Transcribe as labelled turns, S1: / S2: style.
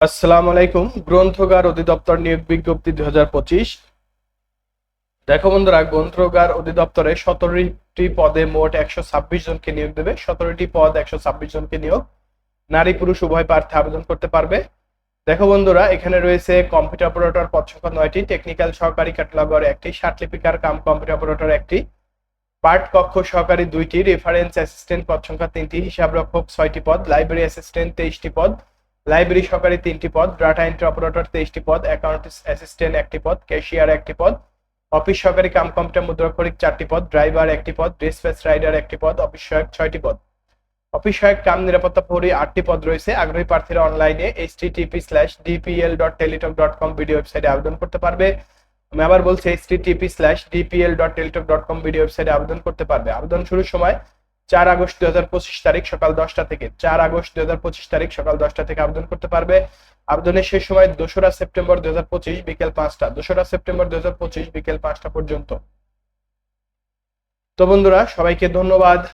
S1: আসসালামু আলাইকুম, গ্রন্থগার অধিদপ্তর নিয়োগ বিজ্ঞপ্তি দুই হাজার পঁচিশ। দেখো বন্ধুরা, গ্রন্থগার অধিদপ্তরে সতেরোটি পদে মোট একশো ছাব্বিশ জনকে নিয়োগ দেবে। সতেরোটি পদ, একশো ছাব্বিশ জনকে নিয়োগ। নারী, পুরুষ, উভয় প্রার্থী আবেদন করতে পারবে। দেখো বন্ধুরা, এখানে রয়েছে কম্পিউটার অপারেটর পদ সংখ্যা নয়টি, টেকনিক্যাল সহকারী ক্যাটালগর একটি লিপিকার কাম কম্পিউটার অপারেটর একটি পার্ট কক্ষ সহকারী দুইটি, রেফারেন্স অ্যাসিস্ট্যান্ট পদ সংখ্যা তিনটি, হিসাবরক্ষক ছয়টি পদ, লাইব্রেরি অ্যাসিস্ট্যান্ট তেইশটি পদ লাইব্রেরি সহকারী তিনটি পদ, ডাটা এন্ট্রি অপারেটর তেইশটি পদ, অ্যাকাউন্ট অ্যাসিস্ট্যান্ট একটি পদ, ক্যাশিয়ার একটি পদ, অফিস সহকারী কাম কম্পিউটার মুদ্রাক্ষরিক চারটি পদ, ড্রাইভার একটি পদ ডিসপ্যাচ রাইডার একটি পদ, অফিস সহায়ক ছয়টি পদ। অফিস সহায়ক কাম নিরাপত্তা প্রহরী আটটি পদ রয়েছে। আগ্রহী প্রার্থীরা অনলাইনে H TP slash DPL dot Teletalk dot com video ওয়েবসাইটে আবেদন করতে পারবে। আমি আবার বলছি H TP slash DPL dot Teletalk dot com video ওয়েবসাইটে আবেদন করতে পারবে। আবেদন শুরুর সময় চার আগস্ট দুই হাজার পঁচিশ তারিখ সকাল দশটা থেকে, চার আগস্ট দুই হাজার পঁচিশ তারিখ সকাল দশটা থেকে আবেদন করতে পারবে। আবেদনের শেষ সময় দোসরা সেপ্টেম্বর দুই হাজার পঁচিশ বিকেল পাঁচটা, দোসরা সেপ্টেম্বর দুই হাজার পঁচিশ বিকেল পাঁচটা পর্যন্ত। তো বন্ধুরা, সবাইকে ধন্যবাদ।